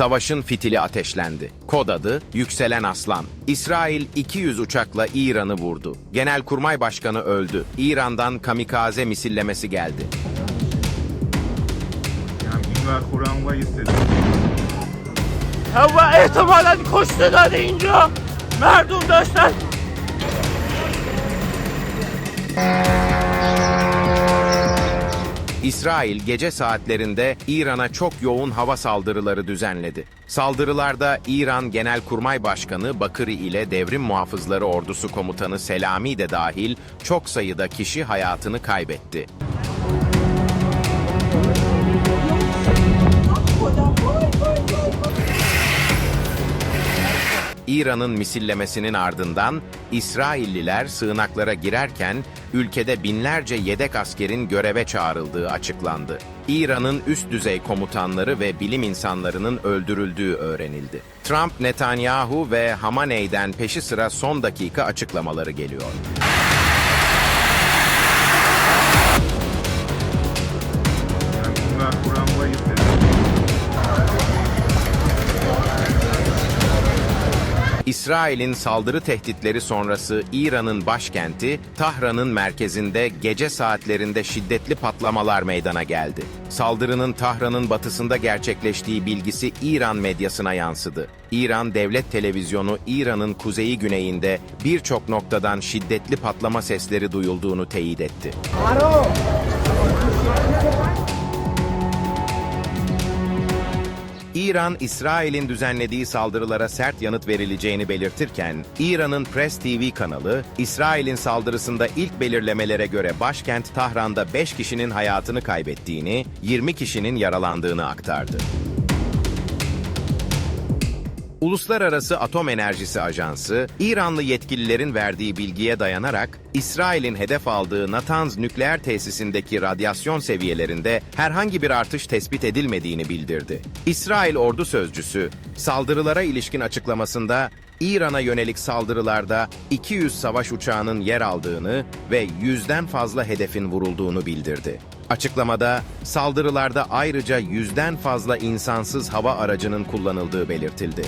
Savaşın fitili ateşlendi. Kod adı Yükselen Aslan. İsrail 200 uçakla İran'ı vurdu. Genelkurmay Başkanı öldü. İran'dan kamikaze misillemesi geldi. Hava ihtimalen koştu da deyince merdum dostlar. İsrail gece saatlerinde İran'a çok yoğun hava saldırıları düzenledi. Saldırılarda İran Genelkurmay Başkanı Bakırı ile Devrim Muhafızları Ordusu Komutanı Selami de dahil çok sayıda kişi hayatını kaybetti. İran'ın misillemesinin ardından İsrailliler sığınaklara girerken ülkede binlerce yedek askerin göreve çağrıldığı açıklandı. İran'ın üst düzey komutanları ve bilim insanlarının öldürüldüğü öğrenildi. Trump, Netanyahu ve Hamaney'den peşi sıra son dakika açıklamaları geliyor. İsrail'in saldırı tehditleri sonrası İran'ın başkenti Tahran'ın merkezinde gece saatlerinde şiddetli patlamalar meydana geldi. Saldırının Tahran'ın batısında gerçekleştiği bilgisi İran medyasına yansıdı. İran Devlet Televizyonu İran'ın kuzeyi güneyinde birçok noktadan şiddetli patlama sesleri duyulduğunu teyit etti. İran, İsrail'in düzenlediği saldırılara sert yanıt verileceğini belirtirken, İran'ın Press TV kanalı, İsrail'in saldırısında ilk belirlemelere göre başkent Tahran'da 5 kişinin hayatını kaybettiğini, 20 kişinin yaralandığını aktardı. Uluslararası Atom Enerjisi Ajansı, İranlı yetkililerin verdiği bilgiye dayanarak, İsrail'in hedef aldığı Natanz nükleer tesisindeki radyasyon seviyelerinde herhangi bir artış tespit edilmediğini bildirdi. İsrail ordu sözcüsü, saldırılara ilişkin açıklamasında, İran'a yönelik saldırılarda 200 savaş uçağının yer aldığını ve yüzden fazla hedefin vurulduğunu bildirdi. Açıklamada saldırılarda ayrıca yüzden fazla insansız hava aracının kullanıldığı belirtildi.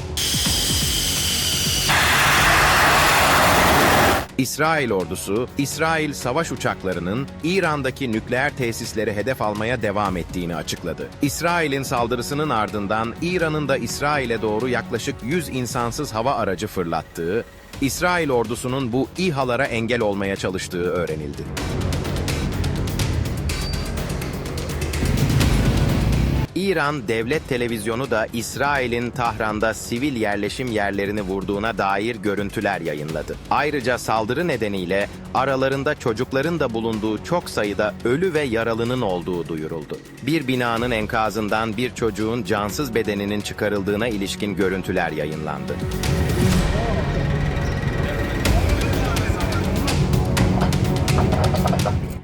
İsrail ordusu, İsrail savaş uçaklarının İran'daki nükleer tesisleri hedef almaya devam ettiğini açıkladı. İsrail'in saldırısının ardından İran'ın da İsrail'e doğru yaklaşık 100 insansız hava aracı fırlattığı, İsrail ordusunun bu İHA'lara engel olmaya çalıştığı öğrenildi. İran Devlet Televizyonu da İsrail'in Tahran'da sivil yerleşim yerlerini vurduğuna dair görüntüler yayınladı. Ayrıca saldırı nedeniyle aralarında çocukların da bulunduğu çok sayıda ölü ve yaralının olduğu duyuruldu. Bir binanın enkazından bir çocuğun cansız bedeninin çıkarıldığına ilişkin görüntüler yayınlandı.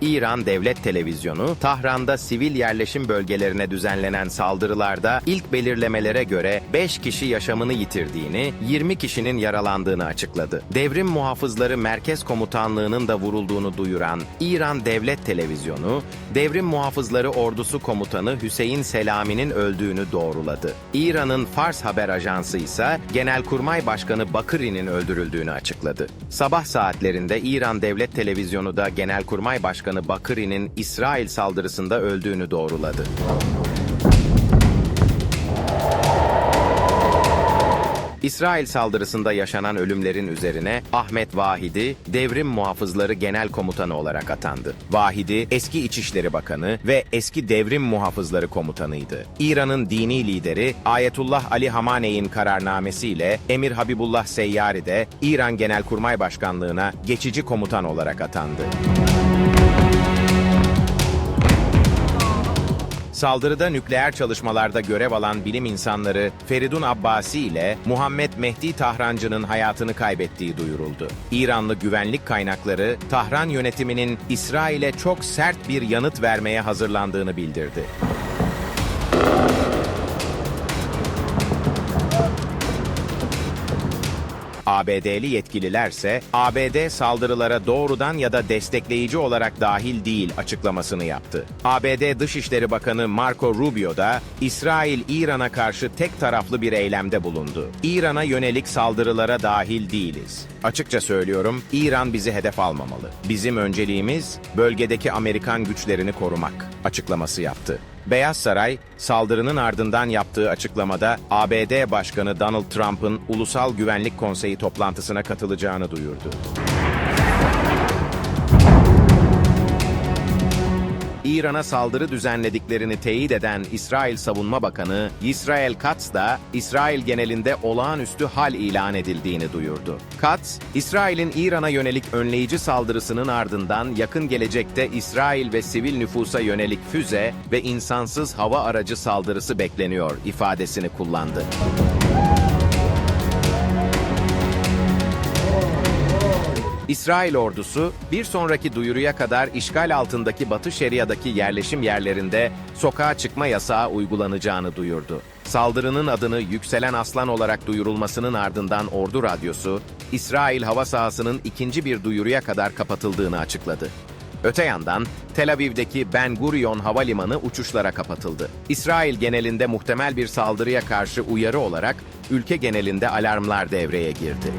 İran Devlet Televizyonu, Tahran'da sivil yerleşim bölgelerine düzenlenen saldırılarda ilk belirlemelere göre 5 kişi yaşamını yitirdiğini, 20 kişinin yaralandığını açıkladı. Devrim Muhafızları Merkez Komutanlığı'nın da vurulduğunu duyuran İran Devlet Televizyonu, Devrim Muhafızları Ordusu Komutanı Hüseyin Selami'nin öldüğünü doğruladı. İran'ın Fars Haber Ajansı ise Genelkurmay Başkanı Bakırı'nın öldürüldüğünü açıkladı. Sabah saatlerinde İran Devlet Televizyonu da Genelkurmay Başkanı Bakırı'nın İsrail saldırısında öldüğünü doğruladı. İsrail saldırısında yaşanan ölümlerin üzerine Ahmet Vahidi, Devrim Muhafızları Genel Komutanı olarak atandı. Vahidi, eski İçişleri Bakanı ve eski Devrim Muhafızları Komutanıydı. İran'ın dini lideri Ayetullah Ali Hamaney'in kararnamesiyle Emir Habibullah Seyyari de İran Genelkurmay Başkanlığı'na geçici komutan olarak atandı. Saldırıda nükleer çalışmalarda görev alan bilim insanları Feridun Abbasi ile Muhammed Mehdi Tahrancı'nın hayatını kaybettiği duyuruldu. İranlı güvenlik kaynakları Tahran yönetiminin İsrail'e çok sert bir yanıt vermeye hazırlandığını bildirdi. ABD'li yetkililerse ABD saldırılara doğrudan ya da destekleyici olarak dahil değil açıklamasını yaptı. ABD Dışişleri Bakanı Marco Rubio da İsrail İran'a karşı tek taraflı bir eylemde bulundu. İran'a yönelik saldırılara dahil değiliz. Açıkça söylüyorum, İran bizi hedef almamalı. Bizim önceliğimiz bölgedeki Amerikan güçlerini korumak açıklaması yaptı. Beyaz Saray, saldırının ardından yaptığı açıklamada ABD Başkanı Donald Trump'ın Ulusal Güvenlik Konseyi toplantısına katılacağını duyurdu. İran'a saldırı düzenlediklerini teyit eden İsrail Savunma Bakanı İsrail Katz da İsrail genelinde olağanüstü hal ilan edildiğini duyurdu. Katz, İsrail'in İran'a yönelik önleyici saldırısının ardından yakın gelecekte İsrail ve sivil nüfusa yönelik füze ve insansız hava aracı saldırısı bekleniyor ifadesini kullandı. İsrail ordusu bir sonraki duyuruya kadar işgal altındaki Batı Şeria'daki yerleşim yerlerinde sokağa çıkma yasağı uygulanacağını duyurdu. Saldırının adını Yükselen Aslan olarak duyurulmasının ardından Ordu Radyosu, İsrail hava sahasının ikinci bir duyuruya kadar kapatıldığını açıkladı. Öte yandan Tel Aviv'deki Ben Gurion Havalimanı uçuşlara kapatıldı. İsrail genelinde muhtemel bir saldırıya karşı uyarı olarak ülke genelinde alarmlar devreye girdi.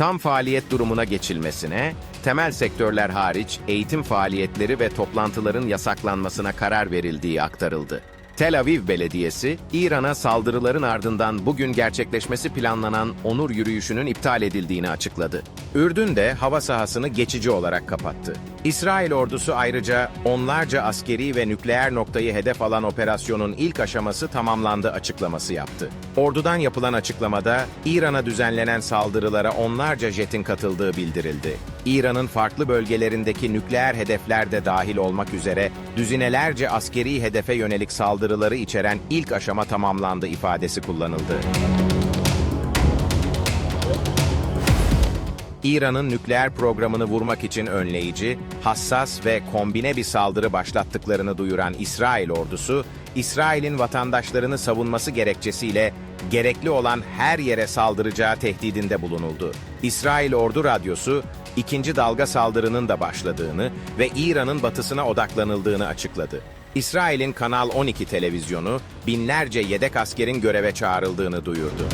Tam faaliyet durumuna geçilmesine, temel sektörler hariç eğitim faaliyetleri ve toplantıların yasaklanmasına karar verildiği aktarıldı. Tel Aviv Belediyesi, İran'a saldırıların ardından bugün gerçekleşmesi planlanan onur yürüyüşünün iptal edildiğini açıkladı. Ürdün de hava sahasını geçici olarak kapattı. İsrail ordusu ayrıca onlarca askeri ve nükleer noktayı hedef alan operasyonun ilk aşaması tamamlandı açıklaması yaptı. Ordudan yapılan açıklamada İran'a düzenlenen saldırılara onlarca jetin katıldığı bildirildi. İran'ın farklı bölgelerindeki nükleer hedefler de dahil olmak üzere düzinelerce askeri hedefe yönelik saldırıları içeren ilk aşama tamamlandı ifadesi kullanıldı. İran'ın nükleer programını vurmak için önleyici, hassas ve kombine bir saldırı başlattıklarını duyuran İsrail ordusu, İsrail'in vatandaşlarını savunması gerekçesiyle gerekli olan her yere saldıracağı tehdidinde bulunuldu. İsrail Ordu Radyosu, ikinci dalga saldırının da başladığını ve İran'ın batısına odaklanıldığını açıkladı. İsrail'in Kanal 12 televizyonu binlerce yedek askerin göreve çağrıldığını duyurdu.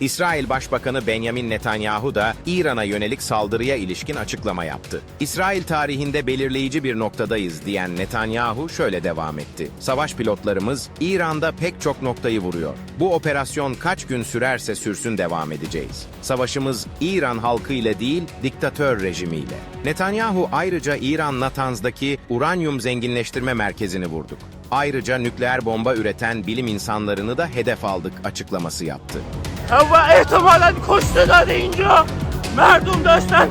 İsrail Başbakanı Benjamin Netanyahu da İran'a yönelik saldırıya ilişkin açıklama yaptı. İsrail tarihinde belirleyici bir noktadayız diyen Netanyahu şöyle devam etti. Savaş pilotlarımız İran'da pek çok noktayı vuruyor. Bu operasyon kaç gün sürerse sürsün devam edeceğiz. Savaşımız İran halkı ile değil, diktatör rejimiyle. Netanyahu ayrıca İran Natanz'daki uranyum zenginleştirme merkezini vurduk. Ayrıca nükleer bomba üreten bilim insanlarını da hedef aldık açıklaması yaptı. و احتمالا کشته اینجا. مردم داشتن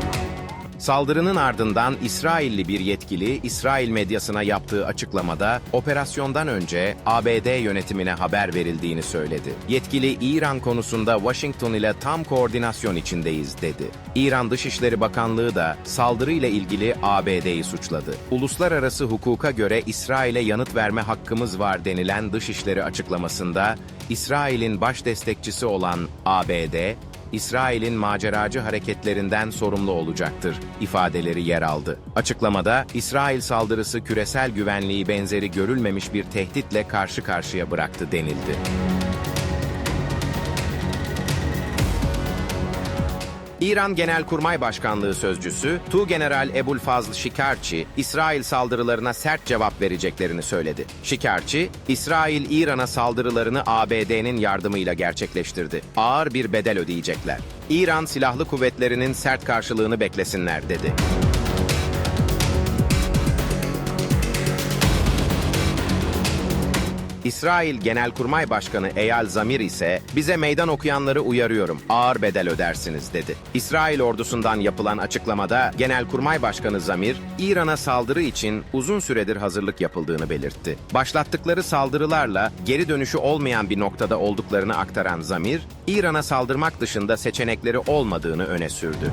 Saldırının ardından İsrailli bir yetkili İsrail medyasına yaptığı açıklamada operasyondan önce ABD yönetimine haber verildiğini söyledi. Yetkili İran konusunda Washington ile tam koordinasyon içindeyiz dedi. İran Dışişleri Bakanlığı da saldırıyla ilgili ABD'yi suçladı. Uluslararası hukuka göre İsrail'e yanıt verme hakkımız var denilen Dışişleri açıklamasında İsrail'in baş destekçisi olan ABD, İsrail'in maceracı hareketlerinden sorumlu olacaktır ifadeleri yer aldı. Açıklamada İsrail saldırısı küresel güvenliği benzeri görülmemiş bir tehditle karşı karşıya bıraktı denildi. İran Genelkurmay Başkanlığı Sözcüsü, Tuğgeneral Ebul Fazl Şikarçi, İsrail saldırılarına sert cevap vereceklerini söyledi. Şikarçi, İsrail İran'a saldırılarını ABD'nin yardımıyla gerçekleştirdi. Ağır bir bedel ödeyecekler. İran silahlı kuvvetlerinin sert karşılığını beklesinler dedi. İsrail Genelkurmay Başkanı Eyal Zamir ise bize meydan okuyanları uyarıyorum, ağır bedel ödersiniz dedi. İsrail ordusundan yapılan açıklamada Genelkurmay Başkanı Zamir, İran'a saldırı için uzun süredir hazırlık yapıldığını belirtti. Başlattıkları saldırılarla geri dönüşü olmayan bir noktada olduklarını aktaran Zamir, İran'a saldırmak dışında seçenekleri olmadığını öne sürdü.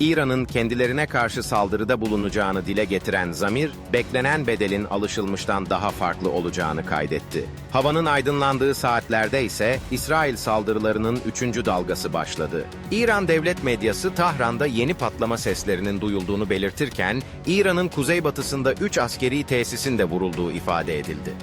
İran'ın kendilerine karşı saldırıda bulunacağını dile getiren Zamir, beklenen bedelin alışılmıştan daha farklı olacağını kaydetti. Havanın aydınlandığı saatlerde ise İsrail saldırılarının üçüncü dalgası başladı. İran devlet medyası Tahran'da yeni patlama seslerinin duyulduğunu belirtirken, İran'ın kuzeybatısında üç askeri tesisin de vurulduğu ifade edildi.